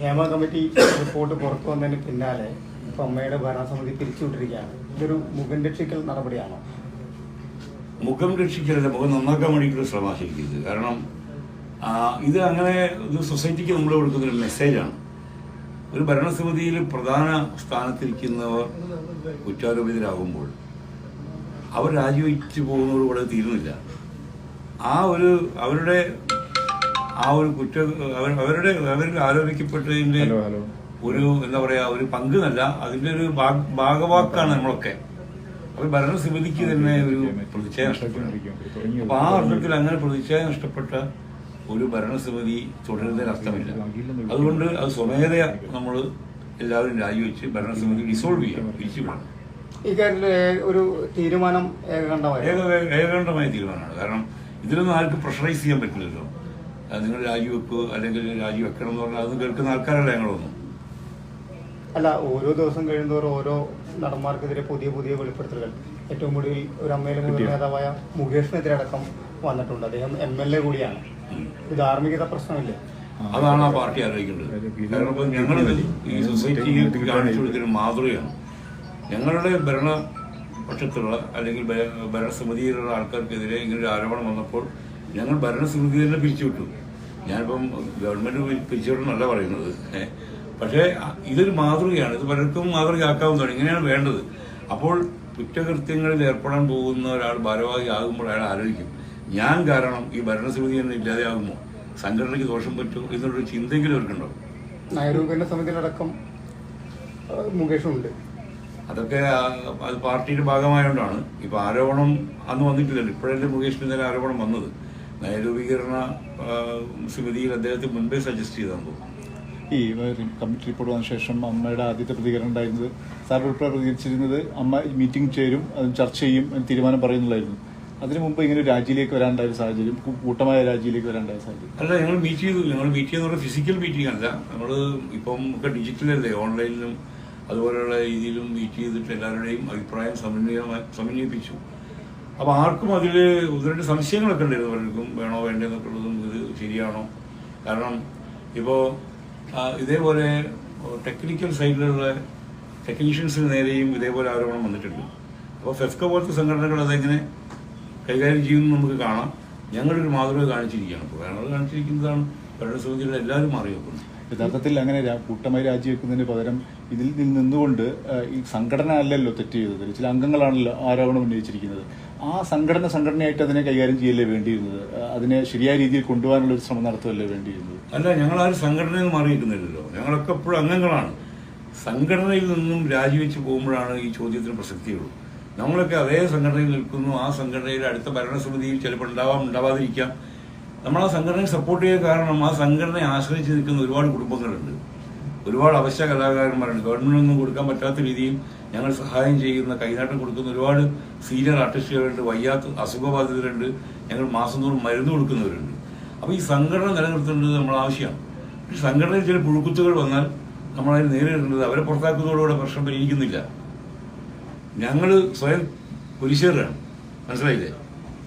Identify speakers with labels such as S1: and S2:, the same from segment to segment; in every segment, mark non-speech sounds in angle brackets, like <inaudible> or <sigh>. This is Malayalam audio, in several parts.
S1: ഹേമ കമ്മിറ്റി റിപ്പോർട്ട് പുറത്തു വന്നതിന് പിന്നാലെ ഇപ്പൊ അമ്മയുടെ ഭരണസമിതി പിരിച്ചുവിട്ടിരിക്കുകയാണ്. ഇതൊരു മുഖം രക്ഷിക്കൽ നടപടിയാണോ?
S2: മുഖം രക്ഷിക്കലല്ല മുഖം നന്നാക്കാൻ വേണ്ടിയിട്ടുള്ള ശ്രമാശിക്കരുത് കാരണം ഇത് അങ്ങനെ ഒരു സൊസൈറ്റിക്ക് നമ്മൾ കൊടുക്കുന്ന ഒരു മെസ്സേജാണ് ഒരു ഭരണസമിതിയിൽ പ്രധാന സ്ഥാനത്തിരിക്കുന്നവർ കുറ്റാരോപിതരാകുമ്പോൾ അവർ രാജിവെച്ച് വളരെ തീരുന്നില്ല. ആ ഒരു അവരുടെ ആ ഒരു കുറ്റ അവർ അവരുടെ അവരിൽ ആരോപിക്കപ്പെട്ടതിന്റെ ഒരു എന്താ പറയാ ഒരു പങ്ക് നല്ല അതിന്റെ ഒരു ഭാഗ- ഭാഗവാക്കാണ് നമ്മളൊക്കെ. അപ്പൊ ഭരണസമിതിക്ക് തന്നെ ഒരു പ്രതിച്ഛായ നഷ്ടപ്പെട്ടു. അപ്പൊ ആ അർത്ഥത്തിൽ അങ്ങനെ പ്രതിച്ഛായ നഷ്ടപ്പെട്ട ഒരു ഭരണസമിതി തുടരുന്നതിന് അർത്ഥമില്ല. അതുകൊണ്ട് അത് സ്വമേധയാ നമ്മൾ എല്ലാവരും രാജിവെച്ച് ഭരണസമിതി ഡിസോൾവ് ചെയ്യാം
S1: ഇക്കാര്യത്തിൽ ഒരു തീരുമാനം ഏകകണ്ഠമായി.
S2: ഏക ഏകാണ്ടമായ തീരുമാനമാണ്. കാരണം ഇതിലൊന്നും ആർക്കും പ്രഷറൈസ് ചെയ്യാൻ പറ്റില്ലല്ലോ. നിങ്ങൾ രാജിവെപ്പ് അല്ലെങ്കിൽ രാജിവെക്കണം എന്ന് പറഞ്ഞാൽ അത് കേൾക്കുന്ന ആൾക്കാരല്ല ഞങ്ങളൊന്നും?
S1: അല്ല ഓരോ ദിവസം കഴിയുന്നതോറും ഓരോ നടന്മാർക്കെതിരെ പുതിയ പുതിയ വെളിപ്പെടുത്തലുകൾ. ഏറ്റവും കൂടുതൽ ഒരു അമ്മയിലെ മുതിർന്ന നേതാവായ മുകേഷിനെതിരെ അടക്കം വന്നിട്ടുണ്ട്. അദ്ദേഹം എം എൽ എ കൂടിയാണ്. ഇത് ധാർമ്മികത പ്രശ്നമില്ലേ.
S2: അതാണ് ആ പാർട്ടി ആലോചിക്കേണ്ടത്. കാരണം ഇപ്പം ഞങ്ങൾ ഈ സൊസൈറ്റിക്ക് കാണിച്ചു കൊടുക്കുന്ന മാതൃകയാണ്. ഞങ്ങളുടെ ഭരണപക്ഷത്തുള്ള അല്ലെങ്കിൽ ഭര- ഭരണസമിതിയിലുള്ള ആൾക്കാർക്കെതിരെ ഇങ്ങനെ ഒരു ആരോപണം വന്നപ്പോൾ ഞങ്ങൾ ഭരണസമിതി തന്നെ പിരിച്ചുവിട്ടു ഞാനിപ്പം ഗവൺമെന്റ് പിരിച്ചുവിടണമെന്നല്ല പറയുന്നത്. പക്ഷേ ഇതൊരു മാതൃകയാണ്. ഇത് പലർക്കും മാതൃകയാക്കാവുന്നതാണ്. ഇങ്ങനെയാണ് വേണ്ടത്. അപ്പോൾ കുറ്റകൃത്യങ്ങളിൽ ഏർപ്പെടാൻ പോകുന്ന ഒരാൾ ഭാരവാഹി ആകുമ്പോൾ അയാൾ ആലോചിക്കും. ഞാൻ കാരണം ഈ ഭരണസമിതി തന്നെ ഇല്ലാതെയാകുമോ? സംഘടനയ്ക്ക് ദോഷം പറ്റുമോ? എന്നുള്ളൊരു ചിന്തയെങ്കിലും അവർക്കുണ്ടോ
S1: നയരൂപീകരണ സമിതിയിലടക്കം ആ, മുകേഷുണ്ട്.
S2: അതൊക്കെ അത് പാർട്ടിയുടെ ഭാഗമായതുകൊണ്ടാണ് ഇപ്പൊ ആരോപണം അന്ന് വന്നിട്ടില്ലല്ലോ. ഇപ്പോഴല്ലേ മുകേഷിന് ഇന്നലെ ആരോപണം വന്നത്. നയരൂപീകരണ സമിതിയിൽ അദ്ദേഹത്തിന് മുൻപേ സജസ്റ്റ് ചെയ്താൽ തോന്നുന്നു
S3: ഈ കമ്മിറ്റി റിപ്പോർട്ട് വന്ന ശേഷം അമ്മയുടെ ആദ്യത്തെ പ്രതികരണം ഉണ്ടായിരുന്നത് സാർ ഉൾപ്പെടെ പ്രതികരിച്ചിരുന്നത് അമ്മ മീറ്റിംഗ് ചേരും അത് ചർച്ച ചെയ്യും തീരുമാനം പറയുന്നുള്ളായിരുന്നു അതിനു മുമ്പ് ഇങ്ങനെ രാജ്യയിലേക്ക് രാജിയിലേക്ക് വരാനുണ്ടായ ഒരു സാഹചര്യം കൂട്ടമായ രാജിയിലേക്ക് വരാണ്ടായ സാഹചര്യം.
S2: അല്ല ഞങ്ങൾ മീറ്റ് ചെയ്തു. ഞങ്ങൾ മീറ്റ് ചെയ്യുന്ന ഫിസിക്കൽ മീറ്റിംഗ് അല്ല. നമ്മൾ ഇപ്പം ഒക്കെ ഡിജിറ്റലല്ലേ ഓൺലൈനിലും അതുപോലെയുള്ള രീതിയിലും മീറ്റ് ചെയ്തിട്ട് എല്ലാവരുടെയും അഭിപ്രായം സമന്വയമായി സമന്വയിപ്പിച്ചു. അപ്പൊ ആർക്കും അതിൽ ഒന്ന് സംശയങ്ങളൊക്കെ ഉണ്ടായിരുന്നു. പലർക്കും വേണോ വേണ്ടെന്നൊക്കെ ഉള്ളതും ഇത് ശരിയാണോ? കാരണം ഇപ്പോൾ ഇതേപോലെ ടെക്നിക്കൽ സൈഡിലുള്ള ടെക്നീഷ്യൻസിന് നേരെയും ഇതേപോലെ ആരോപണം വന്നിട്ടുണ്ട്. അപ്പോൾ ഫെഫ്ക പോലത്തെ സംഘടനകൾ അതെങ്ങനെ കൈകാര്യം ചെയ്യുമെന്ന് നമുക്ക് കാണാം. ഞങ്ങളൊരു മാതൃക കാണിച്ചിരിക്കുകയാണ്. അപ്പോൾ വേണോ കാണിച്ചിരിക്കുന്നതാണ്. ഭരണസമിതിയുടെ എല്ലാവരും മാറി വെക്കുന്നത്
S3: യഥാർത്ഥത്തിൽ അങ്ങനെ കൂട്ടമായി രാജിവെക്കുന്നതിന് പകരം ഇതിൽ നിന്ന് നിന്നുകൊണ്ട് ഈ സംഘടന അല്ലല്ലോ തെറ്റ് ചെയ്തത്. ചില അംഗങ്ങളാണല്ലോ ആരോപണം ഉന്നയിച്ചിരിക്കുന്നത്. ആ സംഘടന സംഘടനയായിട്ട് അതിനെ കൈകാര്യം ചെയ്യല്ലേ വേണ്ടിയിരുന്നത്? അതിനെ ശരിയായ രീതിയിൽ കൊണ്ടുപോകാനുള്ള ഒരു ശ്രമം നടത്തുകയല്ലേ വേണ്ടിയിരുന്നത്?
S2: അല്ല ഞങ്ങൾ ആ സംഘടനയിൽ നിന്ന് മാറിയിരിക്കുന്നില്ലല്ലോ. ഞങ്ങളൊക്കെ എപ്പോഴും അംഗങ്ങളാണ്. സംഘടനയിൽ നിന്നും രാജിവെച്ച് പോകുമ്പോഴാണ് ഈ ചോദ്യത്തിന് പ്രസക്തിയുള്ളൂ. നമ്മളൊക്കെ അതേ സംഘടനയിൽ നിൽക്കുന്നു. ആ സംഘടനയുടെ അടുത്ത ഭരണസമിതിയിൽ ചിലപ്പോൾ ഉണ്ടാവാം ഉണ്ടാവാതിരിക്കാം. നമ്മൾ ആ സംഘടനയെ സപ്പോർട്ട് ചെയ്യാൻ കാരണം ആ സംഘടനയെ ആശ്രയിച്ച് നിൽക്കുന്ന ഒരുപാട് കുടുംബങ്ങളുണ്ട്. ഒരുപാട് അവശ്യ കലാകാരന്മാരുണ്ട്. ഗവൺമെന്റിനൊന്നും കൊടുക്കാൻ പറ്റാത്ത രീതിയിൽ ഞങ്ങൾ സഹായം ചെയ്യുന്ന കൈനാട്ടം കൊടുക്കുന്ന ഒരുപാട് സീനിയർ ആർട്ടിസ്റ്റുകളുണ്ട് വയ്യാത്ത അസുഖബാധിതരുണ്ട് ഞങ്ങൾ മാസം തോറും മരുന്ന് കൊടുക്കുന്നവരുണ്ട്. അപ്പോൾ ഈ സംഘടന നിലനിർത്തേണ്ടത് നമ്മൾ ആവശ്യമാണ്. പക്ഷെ സംഘടനയിൽ ചില പുഴുക്കുത്തുകൾ വന്നാൽ നമ്മളതിന് നേരിടേണ്ടത് അവരെ പുറത്താക്കുന്നതോടുകൂടെ പ്രശ്നം പരിഹരിക്കുന്നില്ല. ഞങ്ങൾ സ്വയം കുരിശേറാണ് മനസ്സിലായില്ലേ?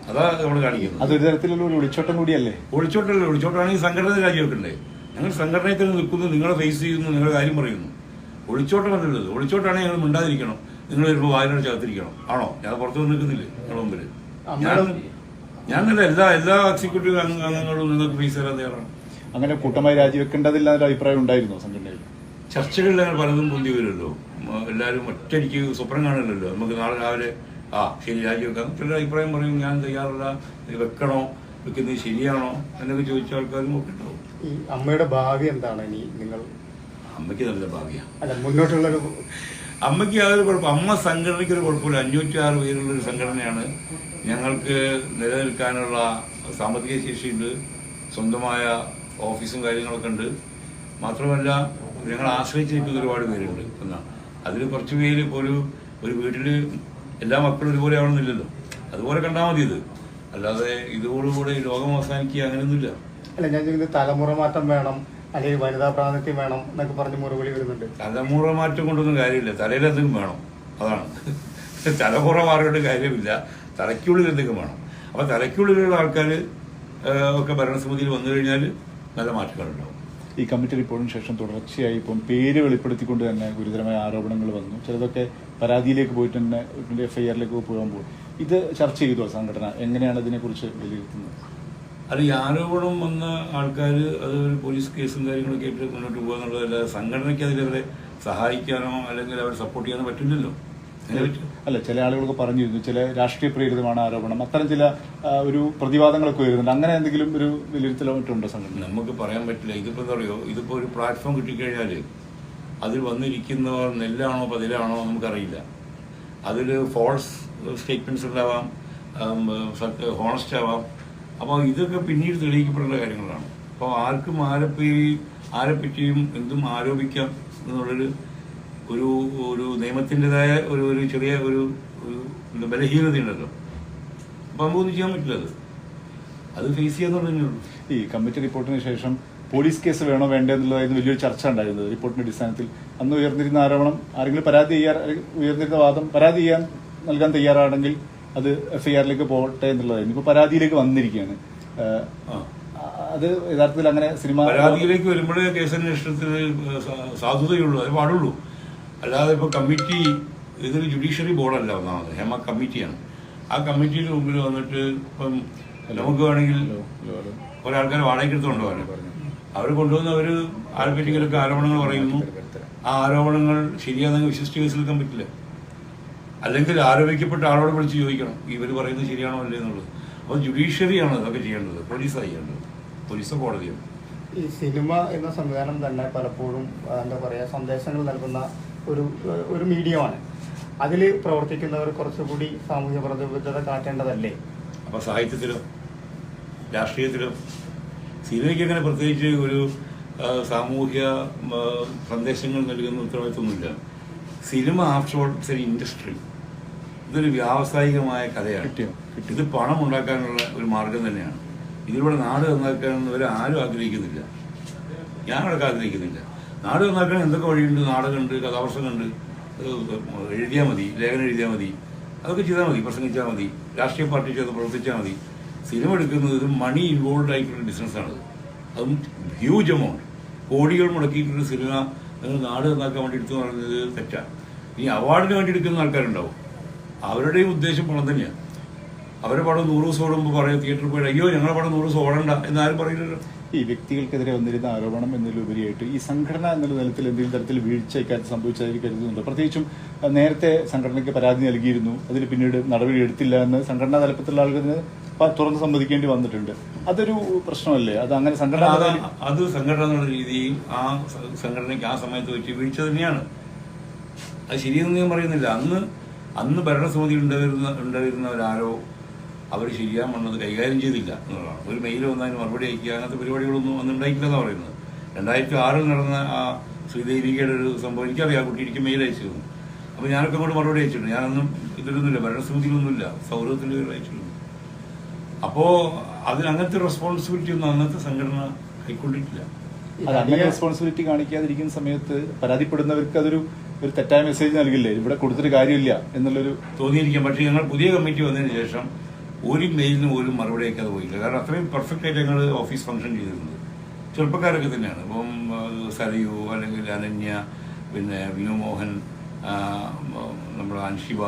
S2: അതാ നമ്മൾ കാണിക്കുന്നത്.
S3: അതൊരു തരത്തിലുള്ള ഒരു ഒളിച്ചോട്ടം കൂടിയല്ലേ?
S2: ഒളിച്ചോട്ടല്ലേ ഒളിച്ചോട്ടാണെങ്കിൽ സംഘടന രാജിവെക്കണ്ടേ. ഞങ്ങൾ സംഘടനയിൽ തന്നെ നിൽക്കുന്നു നിങ്ങളെ ഫേസ് ചെയ്യുന്നു നിങ്ങളുടെ കാര്യം പറയുന്നു. ഒളിച്ചോട്ടമല്ലത് ഒളിച്ചോട്ടാണ് ഞങ്ങൾ മിണ്ടാതിരിക്കണം. നിങ്ങൾ വരുമ്പോൾ വായനോട് ചേർത്തിരിക്കണം ആണോ? ഞാൻ പുറത്തു നിൽക്കുന്നില്ല? നിങ്ങളുടെ മുമ്പിൽ ഞാൻ ഞാൻ എല്ലാ എല്ലാ എക്സിക്യൂട്ടീവ് അംഗങ്ങളും നിങ്ങൾക്ക് ഫീസ് തരാൻ തയ്യാറാണ്.
S3: അങ്ങനെ കൂട്ടമായി രാജിവെക്കേണ്ടതില്ല എന്നൊരു അഭിപ്രായം ഉണ്ടായിരുന്നു സംഘടനയിൽ?
S2: ചർച്ചകളിൽ ഞങ്ങൾ പലതും പൊന്തി വരുമല്ലോ. എല്ലാവരും ഒറ്റയ്ക്ക് സ്വപ്നം കാണില്ലല്ലോ നമുക്ക് നാളെ രാവിലെ ആ ശരി രാജിവെക്കാം. ചിലർ അഭിപ്രായം പറയും ഞാൻ തയ്യാറല്ല. വെക്കണോ? വെക്കുന്നത് ശരിയാണോ? എന്നൊക്കെ ചോദിച്ച ആൾക്കാരും ഒക്കെ ഉണ്ടാവും.
S1: ഈ അമ്മയുടെ ഭാവി എന്താണ്? ഇനി നിങ്ങൾ
S2: അമ്മയ്ക്ക് നല്ല ഭാഗ്യമാണ്
S1: അല്ല മുന്നോട്ടുള്ളൊരു
S2: അമ്മയ്ക്ക് യാതൊരു കുഴപ്പം അമ്മ സംഘടനയ്ക്ക് ഒരു കുഴപ്പമില്ല. അഞ്ഞൂറ്റി ആറ് പേരുള്ള ഒരു സംഘടനയാണ്. ഞങ്ങൾക്ക് നിലനിൽക്കാനുള്ള സാമ്പത്തിക ശേഷിയുണ്ട്. സ്വന്തമായ ഓഫീസും കാര്യങ്ങളൊക്കെ ഉണ്ട്. മാത്രമല്ല ഞങ്ങൾ ആശ്രയിച്ചിരിക്കുന്ന ഒരുപാട് പേരുണ്ട്. എന്നാ അതിൽ കുറച്ച് പേര് ഇപ്പോൾ ഒരു ഒരു വീട്ടിൽ എല്ലാ മക്കളും ഒരുപോലെ ആവണമെന്നില്ലല്ലോ. അതുപോലെ കണ്ടാൽ മതി ഇത്. അല്ലാതെ ഇതോടുകൂടെ ഈ ലോകം അവസാനിക്കുക അങ്ങനെയൊന്നുമില്ല.
S1: അല്ല ഞാൻ തലമുറ മാറ്റം വേണം. അല്ലെങ്കിൽ വനിതാ പ്രാതിനിധ്യം വേണം എന്നൊക്കെ പറഞ്ഞ് മുറവിളി വരുന്നുണ്ട്.
S2: തലമുറ മാറ്റം കൊണ്ടൊന്നും കാര്യമില്ല. തലയിലെന്തെങ്കിലും വേണം. അതാണ്. തലമുറ മാറിയിട്ട് കാര്യമില്ല. തലയ്ക്കുള്ളിൽ എന്തെങ്കിലും വേണം. അപ്പൊ തലയ്ക്കുള്ളിലുള്ള ആൾക്കാർ ഒക്കെ ഭരണസമിതിയിൽ വന്നു കഴിഞ്ഞാൽ നല്ല മാറ്റങ്ങളുണ്ടാവും.
S3: ഈ കമ്മിറ്റി റിപ്പോർട്ടിന് ശേഷം തുടർച്ചയായി ഇപ്പം പേര് വെളിപ്പെടുത്തിക്കൊണ്ട് തന്നെ ഗുരുതരമായ ആരോപണങ്ങൾ വന്നു. ചിലതൊക്കെ പരാതിയിലേക്ക് പോയിട്ട് തന്നെ എഫ് ഐ ആറിലേക്ക് പോകാൻ പോകും. ഇത് ചർച്ച ചെയ്തോ സംഘടന? എങ്ങനെയാണ് ഇതിനെക്കുറിച്ച് വിലയിരുത്തുന്നത്?
S2: അത് ഈ ആരോപണം വന്ന ആൾക്കാർ അത് ഒരു പോലീസ് കേസും കാര്യങ്ങളൊക്കെ ആയിട്ട് മുന്നോട്ട് പോകുക എന്നുള്ളതല്ല സംഘടനയ്ക്ക് അതിലവരെ സഹായിക്കാനോ അല്ലെങ്കിൽ അവരെ സപ്പോർട്ട് ചെയ്യാനോ പറ്റില്ലല്ലോ.
S3: അല്ല ചില ആളുകളൊക്കെ പറഞ്ഞിരുന്നു ചില രാഷ്ട്രീയ പ്രേരിതമാണ് ആരോപണം. അത്തരം ചില ഒരു പ്രതിവാദങ്ങളൊക്കെ വരുന്നുണ്ട്. അങ്ങനെ എന്തെങ്കിലും ഒരു വിലയിരുത്തലോ മറ്റുണ്ടോ സംഘടന
S2: നമുക്ക് പറയാൻ പറ്റില്ല. ഇതിപ്പോ എന്താ പറയുക ഇതിപ്പോ ഒരു പ്ലാറ്റ്ഫോം കിട്ടിക്കഴിഞ്ഞാൽ അതിൽ വന്നിരിക്കുന്നവർ നെല്ലാണോ പതിലാണോ നമുക്കറിയില്ല. അതിൽ ഫോൾസ് സ്റ്റേറ്റ്മെന്റ്സ് ഉണ്ടാവാം ഹോണസ്റ്റ് ആവാം. അപ്പോൾ ഇതൊക്കെ പിന്നീട് തെളിയിക്കപ്പെടേണ്ട കാര്യങ്ങളാണ്. അപ്പോൾ ആർക്കും ആരെപ്പറ്റി ആരെപ്പറ്റിയും എന്തും ആരോപിക്കാം എന്നുള്ളൊരു ഒരു ഒരു നിയമത്തിന്റെതായ ഒരു ഒരു ചെറിയ ഒരു ഒരു ബലഹീനതയുണ്ടല്ലോ. അപ്പോൾ നമുക്കൊന്നും ചെയ്യാൻ പറ്റില്ല അത്. അത് ഫേസ് ചെയ്യാന്നുള്ളതേ
S3: ഈ കമ്മിറ്റി റിപ്പോർട്ടിന് ശേഷം പോലീസ് കേസ് വേണോ വേണ്ടേ എന്നുള്ളതായിരുന്നു വലിയൊരു ചർച്ച ഉണ്ടായിരുന്നത് റിപ്പോർട്ടിന്റെ അടിസ്ഥാനത്തിൽ അന്ന് ഉയർന്നിരുന്ന ആരോപണം ആരെങ്കിലും പരാതി ചെയ്യാൻ ഉയർന്നിരുന്ന വാദം പരാതി ചെയ്യാൻ നൽകാൻ തയ്യാറാണെങ്കിൽ അത് എഫ് ഐ ആറിലേക്ക് പോകട്ടെ എന്നുള്ളതായിരുന്നു ഇപ്പൊ പരാതിയിലേക്ക് വന്നിരിക്കുകയാണ്. അത് യഥാർത്ഥത്തിൽ അങ്ങനെ സിനിമ
S2: പരാതിയിലേക്ക് വരുമ്പോഴേ കേസന്വേഷണത്തിന് സാധുതയുള്ളൂ. അത് പാടുള്ളൂ. അല്ലാതെ ഇപ്പൊ കമ്മിറ്റി ഇതൊരു ജുഡീഷ്യറി ബോർഡല്ല ഒന്നാമത്. ഹെമ കമ്മിറ്റിയാണ്. ആ കമ്മിറ്റിയുടെ മുമ്പിൽ വന്നിട്ട് ഇപ്പം നമുക്ക് വേണമെങ്കിൽ
S3: ഹലോ, ഹലോ, ഹലോ.
S2: കുറെ ആൾക്കാർ വാടകയ്ക്ക് എടുത്ത് കൊണ്ടുപോകാൻ അവർ കൊണ്ടുവന്ന് അവർ ആരെപ്പറ്റിയൊക്കെ ആരോപണങ്ങൾ പറയുന്നു. ആ ആരോപണങ്ങൾ ശരിയാണെന്ന് വിശ്വസിച്ച് കേസ് എടുക്കാൻ പറ്റില്ല. അല്ലെങ്കിൽ ആരോപിക്കപ്പെട്ട ആളോട് വിളിച്ച് ചോദിക്കണം. ഇവർ പറയുന്നത് ശരിയാണോ അല്ലേ എന്നുള്ളത്. അപ്പോൾ ജുഡീഷ്യറിയാണ് അതൊക്കെ ചെയ്യേണ്ടത്. പോലീസാണ് ചെയ്യേണ്ടത് പോലീസോ കോടതിയാണ്.
S1: ഈ സിനിമ എന്ന സംവിധാനം തന്നെ പലപ്പോഴും എന്താ പറയുക സന്ദേശങ്ങൾ നൽകുന്ന ഒരു ഒരു മീഡിയമാണ്. അതിൽ പ്രവർത്തിക്കുന്നവർ കുറച്ചുകൂടി സാമൂഹ്യ പ്രതിബദ്ധത കാട്ടേണ്ടതല്ലേ?
S2: അപ്പോൾ സാഹിത്യത്തിലും രാഷ്ട്രീയത്തിലും സിനിമയ്ക്ക് അങ്ങനെ പ്രത്യേകിച്ച് ഒരു സാമൂഹ്യ സന്ദേശങ്ങൾ നൽകുന്ന ഉത്തരവാദിത്വമൊന്നുമില്ല. Cinema after all it's industry. ഇതൊരു വ്യാവസായികമായ കഥയാണ്? ഇത് പണം ഉണ്ടാക്കാനുള്ള ഒരു മാർഗം തന്നെയാണ്. ഇതിലൂടെ നാട് നന്നാക്കാനൊന്നും ആരും ആഗ്രഹിക്കുന്നില്ല. ഞാനവിടെ ആഗ്രഹിക്കുന്നില്ല. നാട് നന്നാക്കാൻ എന്തൊക്കെ വഴിയുണ്ട്? നാടകമുണ്ട് കഥാപ്രസംഗമുണ്ട് എഴുതിയാൽ മതി ലേഖനം എഴുതിയാൽ മതി അതൊക്കെ ചെയ്താൽ മതി പ്രസംഗിച്ചാൽ മതി രാഷ്ട്രീയ പാർട്ടി ചെയ്ത് പ്രവർത്തിച്ചാൽ മതി. സിനിമ എടുക്കുന്നത് ഒരു മണി ഇൻവോൾവ് ആയിട്ടുള്ള ബിസിനസ്സാണത്. അതും ഹ്യൂജ് എമൗണ്ട് കോടികൾ മുടക്കിയിട്ടുള്ള സിനിമ നിങ്ങൾ നാട് നന്നാക്കാൻ വേണ്ടി എടുത്തു പറയുന്നത് തെറ്റാണ് ഇനി അവാർഡിന് വേണ്ടി എടുക്കുന്ന ആൾക്കാരുണ്ടാവും. അവരുടെയും ഉദ്ദേശം പണം തന്നെയാണ് അവരുടെ പടം നൂറ് ദിവസം ഓടുമ്പോൾ പറയും തിയേറ്ററിൽ പോയി അയ്യോ ഞങ്ങളുടെ പടം നൂറ് ദിവസം ഓടണ്ട എന്നാരും പറയില്ലല്ലോ.
S3: ഈ വ്യക്തികൾക്കെതിരെ വന്നിരുന്ന ആരോപണം എന്നതിലുപരിയായിട്ട് ഈ സംഘടന എന്നുള്ള തലത്തിൽ എന്തെങ്കിലും തരത്തിൽ വീഴ്ചയ്ക്കാൻ സംഭവിച്ചതായി കരുതുന്നുണ്ട്. പ്രത്യേകിച്ചും നേരത്തെ സംഘടനയ്ക്ക് പരാതി നൽകിയിരുന്നു. അതിൽ പിന്നീട് നടപടി എടുത്തില്ല എന്ന് സംഘടനാ തലപ്പത്തിലുള്ള ആളുകളിന് പ- തുറന്ന് സമ്മതിക്കേണ്ടി വന്നിട്ടുണ്ട്. അതൊരു പ്രശ്നമല്ലേ? അത് അങ്ങനെ സംഘടന
S2: അത് സംഘടന എന്നുള്ള രീതിയിൽ ആ സംഘടനയ്ക്ക് ആ സമയത്ത് വെച്ച് വീഴ്ച തന്നെയാണ്. അത് ശരിയെന്ന് ഞാൻ പറയുന്നില്ല. അന്ന് അന്ന് ഭരണസമിതി ഉണ്ടായിരുന്ന ഉണ്ടായിരുന്നവരാരോ അവർ ശരിയാൻ വന്നത് കൈകാര്യം ചെയ്തില്ല എന്നുള്ളതാണ്. ഒരു മെയിൽ വന്നതിന് മറുപടി അയക്കുക അങ്ങനത്തെ പരിപാടികളൊന്നും അന്ന് ഉണ്ടായിട്ടില്ലെന്നാണ് പറയുന്നത്. രണ്ടായിരത്തി ആറിൽ നടന്ന ആ ശ്രീദേവികയുടെ ഒരു സംഭവം എനിക്കറിയാം. കുട്ടി എനിക്ക് മെയിൽ അയച്ചിരുന്നു. അപ്പോൾ ഞാനൊക്കെ അങ്ങോട്ട് മറുപടി അയച്ചിട്ടുണ്ട്. ഞാനൊന്നും ഇതിലൊന്നുമില്ല ഭരണസമിതിയിലൊന്നുമില്ല സൗഹൃദത്തിൽ അയച്ചിരുന്നു. അപ്പോൾ അതിന് അങ്ങനത്തെ റെസ്പോൺസിബിലിറ്റി ഒന്നും അന്നത്തെ സംഘടന കൈക്കൊണ്ടിട്ടില്ല.
S3: റെസ്പോൺസിബിലിറ്റി കാണിക്കാതിരിക്കുന്ന സമയത്ത് പരാതിപ്പെടുന്നവർക്ക് അതൊരു ഒരു തെറ്റായ മെസ്സേജ് നൽകില്ലേ? ഇവിടെ കൊടുത്തിട്ട് കാര്യമില്ല എന്നുള്ളൊരു
S2: തോന്നിയിരിക്കാം. പക്ഷേ ഞങ്ങൾ പുതിയ കമ്മിറ്റി വന്നതിന് ശേഷം ഒരു മെയിലിന് പോലും മറുപടി അയക്കാതെ പോയില്ല കാരണം അത്രയും പെർഫെക്റ്റ് ആയിട്ട് ഞങ്ങൾ ഓഫീസ് ഫംഗ്ഷൻ ചെയ്തിരുന്നത് ചെറുപ്പക്കാരൊക്കെ തന്നെയാണ്. ഇപ്പം സരയു അല്ലെങ്കിൽ അനന്യ പിന്നെ വിനു മോഹൻ ആ, മ- നമ്മുടെ അൻഷിബ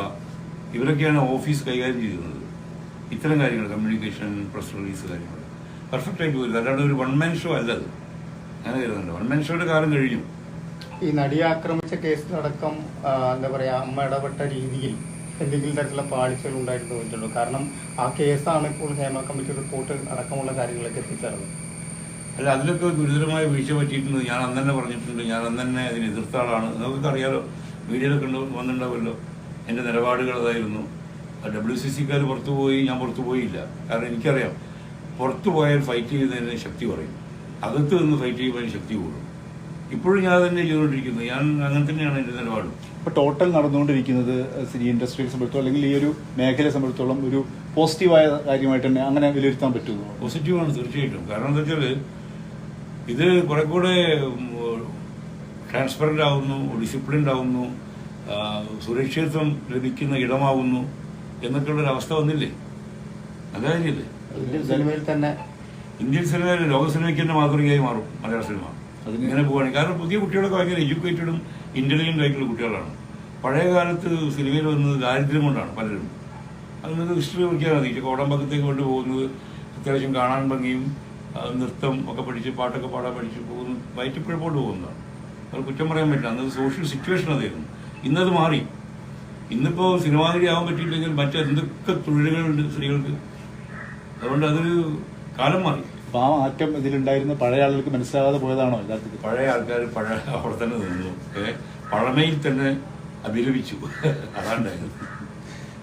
S2: ഇവരൊക്കെയാണ് ഓഫീസ് കൈകാര്യം ചെയ്തിരുന്നത്. ഇത്തരം കാര്യങ്ങൾ കമ്മ്യൂണിക്കേഷൻ പ്രസ് റിലീസ് കാര്യങ്ങൾ പെർഫെക്റ്റ് ആയിട്ട് പോയില്ല അല്ലാണ്ട് ഒരു വൺ മാൻ ഷോ അല്ലത്. അങ്ങനെ കരുതുന്നുണ്ട് വൺ മാൻ ഷോയുടെ കാലം കഴിഞ്ഞു.
S1: ഈ നടിയെ ആക്രമിച്ച കേസിലടക്കം എന്താ പറയാ അമ്മ ഇടപെട്ട രീതിയിൽ എന്തെങ്കിലും തരത്തിലുള്ള പാളിച്ചകൾ ഉണ്ടായിട്ട് തോന്നിയിട്ടുള്ളൂ കാരണം ആ കേസാണ് ഇപ്പോൾ ഹേമ കമ്മിറ്റി റിപ്പോർട്ട് അടക്കമുള്ള കാര്യങ്ങളൊക്കെ എത്തിച്ചേർന്നത്.
S2: അല്ല അതിലൊക്കെ ഗുരുതരമായ വീഴ്ച പറ്റിയിട്ടുണ്ട്. ഞാൻ അന്ന് തന്നെ പറഞ്ഞിട്ടുണ്ട്. ഞാൻ അന്ന് തന്നെ അതിന് എതിർത്ത ആളാണ്. നിങ്ങൾക്ക് അറിയാലോ മീഡിയയിലൊക്കെ വന്നിട്ടുണ്ടാവുമല്ലോ. എന്റെ നിലപാടുകൾ അതായിരുന്നു. ഡബ്ല്യു സി സിക്കാർ പുറത്തു പോയി ഞാൻ പുറത്തു പോയില്ല. കാരണം എനിക്കറിയാം പുറത്തു പോയാൽ ഫൈറ്റ് ചെയ്യുന്നതിന് ശക്തി കുറയും. അകത്ത് നിന്ന് ഫൈറ്റ് ചെയ്യുമ്പോൾ ശക്തി കൂടും. ഇപ്പോഴും ഞാൻ തന്നെ ചെയ്തുകൊണ്ടിരിക്കുന്നത് ഞാൻ അങ്ങനെ തന്നെയാണ് എന്റെ നിലപാട്.
S3: ഇപ്പൊ ടോട്ടൽ നടന്നുകൊണ്ടിരിക്കുന്നത് സിനി ഇൻഡസ്ട്രിയെ സംബന്ധിച്ചോളം അല്ലെങ്കിൽ ഈ ഒരു മേഖലയെ സംബന്ധിച്ചോളം ഒരു പോസിറ്റീവായ കാര്യമായിട്ട് തന്നെ അങ്ങനെ വിലയിരുത്താൻ പറ്റുന്നു
S2: പോസിറ്റീവാണ് തീർച്ചയായിട്ടും. കാരണം എന്താ വെച്ചാൽ ഇത് കുറെ കൂടെ ട്രാൻസ്പെറന്റ് ആവുന്നു ഡിസിപ്ലിൻഡ് ആവുന്നു സുരക്ഷിതത്വം ലഭിക്കുന്ന ഇടമാവുന്നു എന്നൊക്കെയുള്ള ഒരു അവസ്ഥ വന്നില്ലേ? അതായത്
S1: ഇന്ത്യൻ സിനിമയിൽ തന്നെ
S2: ഇന്ത്യൻ സിനിമ ലോക സിനിമയ്ക്ക് തന്നെ മാതൃകയായി മാറും മലയാള സിനിമ.
S3: അതിന്
S2: ഇങ്ങനെ പോവുകയാണ് കാരണം പുതിയ കുട്ടികളൊക്കെ ഭയങ്കര എഡ്യൂക്കേറ്റഡും ഇന്റലിജന്റ് ആയിട്ടുള്ള കുട്ടികളാണ്. പഴയ കാലത്ത് സിനിമയിൽ വന്നത് ദാരിദ്ര്യം കൊണ്ടാണ് പലരും. അത് നിങ്ങൾക്ക് ഹിസ്റ്ററി നോക്കിയാൽ മതി. കോടമ്പക്കത്തേക്ക് കൊണ്ട് പോകുന്നത് അത്യാവശ്യം കാണാൻ ഭംഗിയും നൃത്തം ഒക്കെ പഠിച്ച് പാട്ടൊക്കെ പാടാൻ പഠിച്ച് പോകുന്നു വയറ്റിപ്പിഴപ്പോട്ട് പോകുന്നതാണ്. അത് കുറ്റം പറയാൻ പറ്റില്ല. അന്നത് സോഷ്യൽ സിറ്റുവേഷൻ അതായിരുന്നു. ഇന്നത് മാറി. ഇന്നിപ്പോൾ സിനിമാതിരി ആവാൻ പറ്റിയില്ലെങ്കിൽ മറ്റെന്തൊക്കെ തൊഴിലുകളുണ്ട് സ്ത്രീകൾക്ക്? അതുകൊണ്ട് അതൊരു കാലം മാറി.
S3: അപ്പൊ ആ മാറ്റം ഇതിലുണ്ടായിരുന്ന പഴയ ആളുകൾക്ക് മനസ്സിലാകാതെ പോയതാണോ യഥാർത്ഥത്തിൽ
S2: പഴയ ആൾക്കാർ പഴയ അവിടെ തന്നെ നിന്നു. പഴമയിൽ തന്നെ അഭിലപിച്ചു അതാണ്ടായിരുന്നു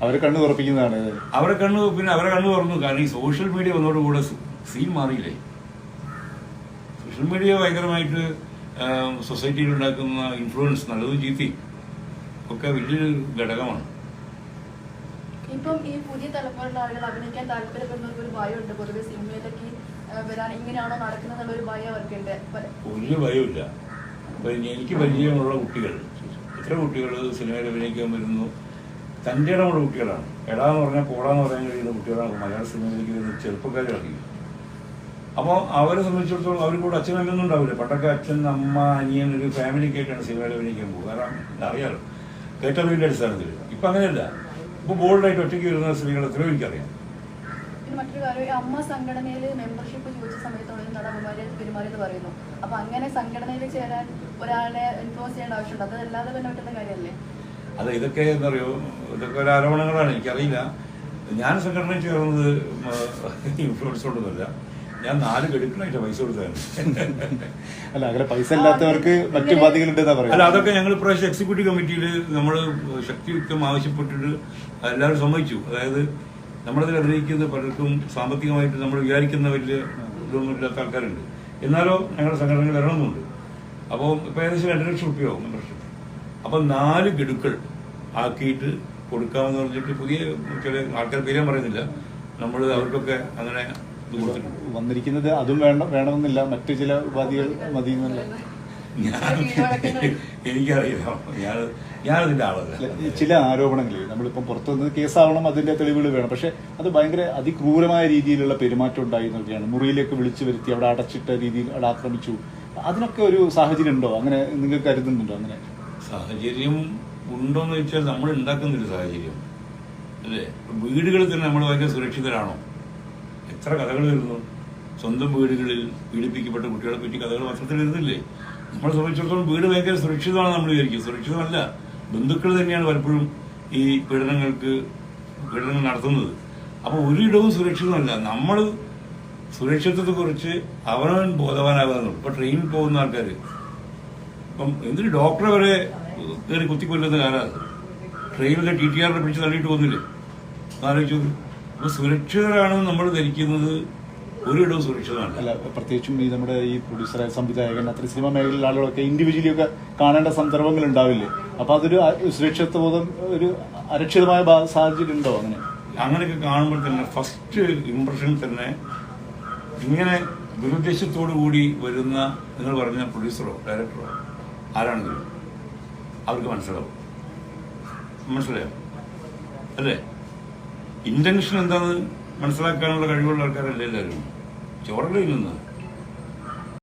S3: അവരെ കണ്ണു തുറപ്പിക്കുന്നതാണ്.
S2: അവരെ കണ്ണു പിന്നെ അവരെ കണ്ണു തുറന്നു. കാരണം ഈ സോഷ്യൽ മീഡിയ വന്നതോടുകൂടെ സീൻ മാറിയില്ലേ? സോഷ്യൽ മീഡിയ ഭയങ്കരമായിട്ട് സൊസൈറ്റിയിൽ ഉണ്ടാക്കുന്ന ഇൻഫ്ലുവൻസ് നല്ലതും ചീത്തി ഒക്കെ വലിയൊരു ഘടകമാണ്.
S4: ഇപ്പം ഈ പുതിയ തലമുറയിലുള്ള ആളുകൾ അഭിനയിക്കാൻ താല്പര്യപ്പെടുന്നവർക്ക് ഒരു ഭയമുണ്ട് പൊതുവെ സിനിമയിലൊക്കെ വരാൻ നടക്കുന്നത് ഒരു
S2: ഭയമില്ല എനിക്ക് പരിചയമുള്ള കുട്ടികൾ. എത്ര കുട്ടികൾ സിനിമയിൽ അഭിനയിക്കാൻ വരുന്നു? തന്റെ ഇടമുള്ള കുട്ടികളാണ്. എടാന്ന് പറഞ്ഞാൽ പോടാന്ന് പറയാൻ കഴിയുന്ന കുട്ടികളാണ്. മലയാള സിനിമയിലേക്ക് വരുന്ന ചെറുപ്പക്കാരിറങ്ങി അപ്പോൾ അവരെ സംബന്ധിച്ചിടത്തോളം അവർ കൂടെ അച്ഛനല്ലൊന്നും ഉണ്ടാവില്ല. പണ്ടൊക്കെ അച്ഛൻ അമ്മ അനിയൻ ഒരു ഫാമിലിക്കായിട്ടാണ് സിനിമയിൽ അഭിനയിക്കാൻ പോകുക. കാരണം അറിയാലോ. കേട്ടറിവിന്റെ അടിസ്ഥാനത്തിൽ. ഇപ്പം അങ്ങനെയല്ല. ഇപ്പോൾ ബോൾഡായിട്ട് ഒറ്റയ്ക്ക് വരുന്ന സ്ത്രീകൾ എത്രയോ എനിക്കറിയാം.
S4: പിന്നെ മറ്റൊരു കാര്യം ഈ അമ്മ സംഘടനയിൽ മെമ്പർഷിപ്പ് ചോദിച്ച സമയത്താണ് നടന്മാരെ പെരുമാറിയത് പറയുന്നു അപ്പൊ അങ്ങനെ സംഘടനയിൽ ചേരാൻ ഒരാളെ ഇൻഫ്ലുവൻസ് ചെയ്യേണ്ട ആവശ്യമുണ്ട്. അത് അല്ലാതെ തന്നെ പറ്റുന്ന കാര്യമല്ലേ?
S2: അതെ ഇതൊക്കെ എന്നറിയോ ഇതൊക്കെ ഒരു ആരോപണങ്ങളാണ്. എനിക്കറിയില്ല. ഞാൻ സംഘടന ചേർന്നത് ഇൻഫ്ലുവൻസ് കൊണ്ടൊന്നുമില്ല. ഞാൻ നാല് ഗഡുക്കളായിട്ട് പൈസ കൊടുത്തായിരുന്നു
S3: അല്ല അങ്ങനെ പൈസ ഇല്ലാത്തവർക്ക് മറ്റു ബാധ്യതകളുണ്ടെന്നാ
S2: അല്ല അതൊക്കെ ഞങ്ങൾ പ്രാവശ്യം എക്സിക്യൂട്ടീവ് കമ്മിറ്റിയിൽ നമ്മൾ ശക്തിയുക്തം ആവശ്യപ്പെട്ടിട്ട് എല്ലാവരും സമ്മതിച്ചു. അതായത് നമ്മളതിൽ അഭിനയിക്കുന്ന പലർക്കും സാമ്പത്തികമായിട്ട് നമ്മൾ വിചാരിക്കുന്ന വലിയ ഇതൊന്നും ഇല്ലാത്ത ആൾക്കാരുണ്ട്. എന്നാലോ ഞങ്ങളുടെ സംഘടനകൾ വരണമെന്നുണ്ട്. അപ്പോൾ ഇപ്പോൾ ഏകദേശം രണ്ട് ലക്ഷം റുപ്യോ മെമ്പർഷിപ്പ് അപ്പം നാല് ഗഡുക്കൾ ആക്കിയിട്ട് കൊടുക്കാമെന്ന് പറഞ്ഞിട്ട് പുതിയ ചില ആൾക്കാർ പേരാൻ പറയുന്നില്ല. നമ്മൾ അവർക്കൊക്കെ അങ്ങനെ
S3: വന്നിരിക്കുന്നത് അതും വേണം വേണമെന്നില്ല. മറ്റു ചില ഉപാധികൾ മതി എന്നല്ല
S2: ഞാൻ <laughs> എനിക്കറിയില്ല. ഞാൻ ഞാനതിന്റെ ആളല്ല.
S3: ചില ആരോപണങ്ങൾ നമ്മളിപ്പം പുറത്തുനിന്ന് കേസാവണം അതിന്റെ തെളിവുകൾ വേണം. പക്ഷെ അത് ഭയങ്കര അതിക്രൂരമായ രീതിയിലുള്ള പെരുമാറ്റം ഉണ്ടായി എന്നൊക്കെയാണ് മുറിയിലേക്ക് വിളിച്ചു വരുത്തി അവിടെ അടച്ചിട്ട രീതിയിൽ അവിടെ ആക്രമിച്ചു. അതിനൊക്കെ ഒരു സാഹചര്യം ഉണ്ടോ അങ്ങനെ നിങ്ങൾ കരുതുന്നുണ്ടോ അങ്ങനെ?
S2: സാഹചര്യം ഉണ്ടോന്ന് വെച്ചാൽ നമ്മൾ ഉണ്ടാക്കുന്നൊരു സാഹചര്യം. അല്ലേ? വീടുകളിൽ തന്നെ നമ്മൾ ഭയങ്കര സുരക്ഷിതരാണോ? എത്ര കഥകൾ വരുന്നു? സ്വന്തം വീടുകളിൽ പീഡിപ്പിക്കപ്പെട്ട കുട്ടികളെ പറ്റി കഥകൾ പത്രത്തിൽ വരുന്നില്ലേ നമ്മളെ സംബന്ധിച്ചിടത്തോളം വീട് ഭയങ്കര സുരക്ഷിതമാണ് നമ്മൾ വിചാരിക്കും. സുരക്ഷിതമല്ല. ബന്ധുക്കൾ തന്നെയാണ് പലപ്പോഴും ഈ പീഡനങ്ങൾക്ക് പീഡനങ്ങൾ നടത്തുന്നത്. അപ്പോൾ ഒരിടവും സുരക്ഷിതമല്ല. നമ്മൾ സുരക്ഷിതത്തെ കുറിച്ച് അവനവൻ ബോധവാനാകാറുണ്ട് ഇപ്പൊ ട്രെയിനിൽ പോകുന്ന ആൾക്കാർ ഇപ്പം എന്തിന് ഡോക്ടറെ വരെ കയറി കുത്തിക്കൊല്ലുന്ന കാലമാണ്. ട്രെയിനിലെ ടി ടി ആറിനെ പിടിച്ച് തള്ളിയിട്ട് പോകുന്നില്ലേ? ആലോചിച്ചു അപ്പൊ സുരക്ഷിതരാണെന്ന് നമ്മൾ ധരിക്കുന്നത് ഒരിടവും സുരക്ഷിതമാണ്
S3: അല്ല. പ്രത്യേകിച്ചും ഈ നമ്മുടെ ഈ പ്രൊഡ്യൂസർ സംവിധായകൻ അത്ര സിനിമ മേഖലയിലെ ആളുകളൊക്കെ ഇൻഡിവിജ്വലി ഒക്കെ കാണേണ്ട സന്ദർഭങ്ങൾ ഉണ്ടാവില്ലേ? അപ്പൊ അതൊരു സുരക്ഷിതബോധം ബോധം ഒരു അരക്ഷിതമായ സാഹചര്യം ഉണ്ടോ അങ്ങനെ?
S2: അങ്ങനെയൊക്കെ കാണുമ്പോൾ തന്നെ ഫസ്റ്റ് ഇംപ്രഷൻ തന്നെ ഇങ്ങനെ ദുരുദ്ദേശത്തോടു കൂടി വരുന്ന നിങ്ങൾ പറഞ്ഞ പ്രൊഡ്യൂസറോ ഡയറക്ടറോ ആരാണെങ്കിലും അവർക്ക് മനസ്സിലാവും. മനസ്സിലായോ? അല്ലേ? ഇന്റൻഷൻ എന്താണെന്ന് മനസ്സിലാക്കാനുള്ള കഴിവുള്ള ആൾക്കാരല്ലേ എല്ലാവരും? ചോറകളിൽ നിന്ന്